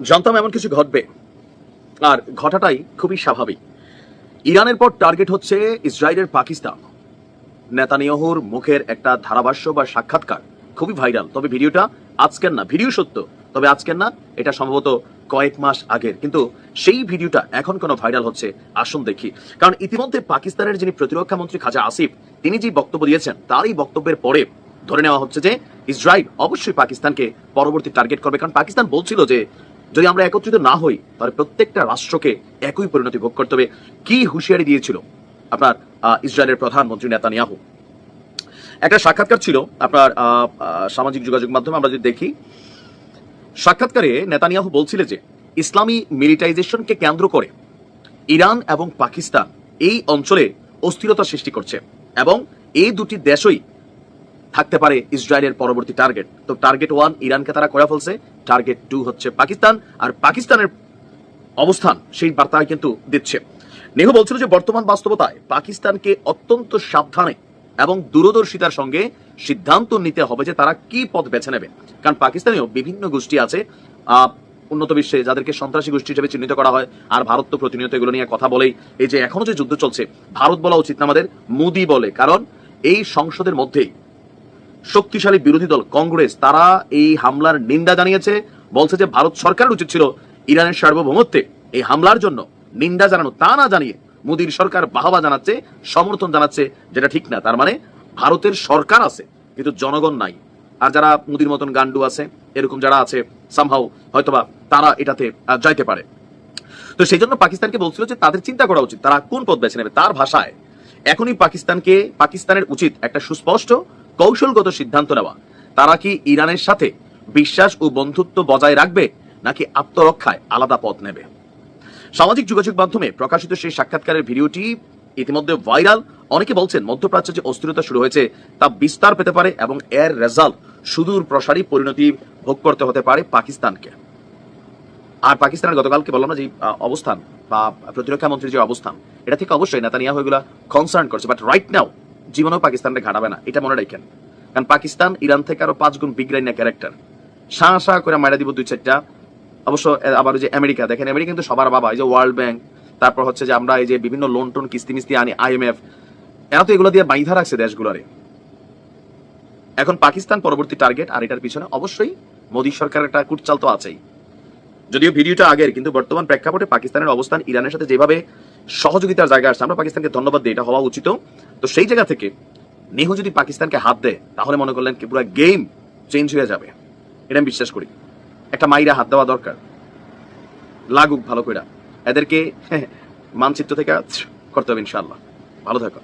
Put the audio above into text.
জানতাম এমন কিছু ঘটবে। আর ঘটাটাই খুবই স্বাভাবিক। ইরানের পর টার্গেট হচ্ছে ইসরায়েলের পাকিস্তান। নেতানিয়াহুর মুখের একটা ধারাভাষ্য বা সাক্ষাৎকার খুবই ভাইরাল। তবে ভিডিওটা আজকের না, ভিডিও সত্য। তবে আজকের না, এটা সম্ভবত কয়েক মাস আগের। কিন্তু সেই ভিডিওটা এখন কেন ভাইরাল হচ্ছে, আসুন দেখি। কারণ ইতিমধ্যে পাকিস্তানের যিনি প্রতিরক্ষা মন্ত্রী খাজা আসিফ, তিনি যে বক্তব্য দিয়েছেন, তারই বক্তব্যের পরে ধরে নেওয়া হচ্ছে যে ইসরায়েল অবশ্যই পাকিস্তানকে পরবর্তী টার্গেট করবে। কারণ পাকিস্তান বলছিল যে যদি আমরা একত্রিত না হই, তাহলে প্রত্যেকটা রাষ্ট্রকে একই পরিণতি ভোগ করতে হবে। কি হুঁশিয়ারি দিয়েছিল আপনার ইসরায়েলের প্রধানমন্ত্রী নেতানিয়াহু? একটা সাক্ষাৎকার ছিল আপনার সামাজিক যোগাযোগ মাধ্যমে আমরা যদি দেখি, সাক্ষাৎকারে নেতানিয়াহু বলছিলেন যে, ইসলামী মিলিটাইজেশনকে কেন্দ্র করে ইরান এবং পাকিস্তান এই অঞ্চলে অস্থিরতা সৃষ্টি করছে এবং এই দুটি দেশই থাকতে পারে ইসরায়েলের পরবর্তী টার্গেট। তো টার্গেট ওয়ান ইরানকে তারা করে ফেলছে টার্গেট টু হচ্ছে পাকিস্তান, আর পাকিস্তানের অবস্থান সেই বার্তায় কিন্তু দিচ্ছে। নেহু বলছিল যে, বর্তমান বাস্তবতায় পাকিস্তানকে অত্যন্ত সাবধানে এবং দূরদর্শিতার সঙ্গে সিদ্ধান্ত নিতে হবে যে তারা কি পথ বেছে নেবে। কারণ পাকিস্তানেও বিভিন্ন গোষ্ঠী আছে উন্নত বিশ্বে যাদেরকে সন্ত্রাসী গোষ্ঠী হিসেবে চিহ্নিত করা হয়, আর ভারত তো প্রতিনিয়ত এগুলো নিয়ে কথা বলেই। এই যে এখনও যে যুদ্ধ চলছে, ভারত বলা উচিত না আমাদের মোদি বলে, কারণ এই সংসদের মধ্যেই শক্তিশালী বিরোধী দল কংগ্রেস, তারা এই হামলার নিন্দা জানিয়েছে। বলছে যে ভারত সরকারের উচিত ছিল ইরানের সার্বভৌমত্বে। এই হামলার জন্য নিন্দা জানানো, তা না জানিয়ে মোদীর সরকার বাহবা জানাচ্ছে, সমর্থন জানাচ্ছে, যেটা ঠিক না। তার মানে ভারতের সরকার আছে, কিন্তু জনগণ নাই। আর যারা মোদীর মতন গান্ডু আছে, এরকম যারা আছে সামহাও হয়তোবা তারা এটাতে যাইতে পারে। তো সেই জন্য পাকিস্তানকে বলছিল যে তাদের চিন্তা করা উচিত, তারা কোন পথ বেছে নেবে। তার ভাষায় এখনই পাকিস্তানকে, পাকিস্তানের উচিত একটা সুস্পষ্ট কৌশলগত সিদ্ধান্ত নেওয়া। তারা কি ইরানের সাথে বিশ্বাস ও বন্ধুত্ব বজায় রাখবে, নাকি আত্মরক্ষায় আলাদা পথ নেবে? সামাজিক যোগাযোগ মাধ্যমে প্রকাশিত সেই সাক্ষাৎকারের ভিডিওটি ইতিমধ্যে ভাইরাল। অনেকে বলছেন, মধ্যপ্রাচ্যে যে অস্থিরতা শুরু হয়েছে, তা বিস্তার পেতে পারে এবং এর রেজাল্ট সুদূর প্রসারী পরিণতি ভোগ করতে হতে পারে পাকিস্তানকে। আর পাকিস্তানের গতকালকে বললাম না যে অবস্থান বা প্রতিরক্ষা মন্ত্রীর যে অবস্থান, এটা থেকে অবশ্যই নেতানিয়াহু এগুলা কনসার্ন করছে। বাট রাইট নাও জীবনেও পাকিস্তানকে ঘাটাবে না, এটা মনে রাখেন। কারণ পাকিস্তান ইরান থেকে আরও পাঁচ গুণ বিগ্রাইনা ক্যারেক্টার শাহ শাহ করে মারা দিব দুই চারটা। অবশ্য আবার যে আমেরিকা, দেখেন আমেরিকা কিন্তু সবার বাবা, এই যে ওয়ার্ল্ড ব্যাংক তারপর হচ্ছে যে আমরা এই যে বিভিন্ন লোন টোন কিস্তি মিস্তি আনি আইএমএফ এরা তো এগুলো দিয়ে বাইধা রাখছে দেশগুলোরে। এখন পাকিস্তান পরবর্তী টার্গেট আর এটার পিছনে অবশ্যই মোদী সরকারের একটা কুটচাল তো আছেই। যদিও ভিডিওটা আগের, কিন্তু বর্তমান প্রেক্ষাপটে পাকিস্তানের অবস্থান ইরানের সাথে যেভাবে সহযোগিতার জায়গা আসছে, আমরা পাকিস্তানকে ধন্যবাদ দিই, এটা হওয়া উচিত। তো সেই জায়গা থেকে নেহু যদি পাকিস্তানকে হাত দেয়, তাহলে মনে করলেন কি, পুরো গেম চেঞ্জ হয়ে যাবে। এটা আমি বিশ্বাস করি। একটা মাইরা হাত দেওয়া দরকার। লাগুক ভালো করে এদেরকে মানচিত্র থেকে করতে হবে ইনশাল্লাহ ভালো থাকো।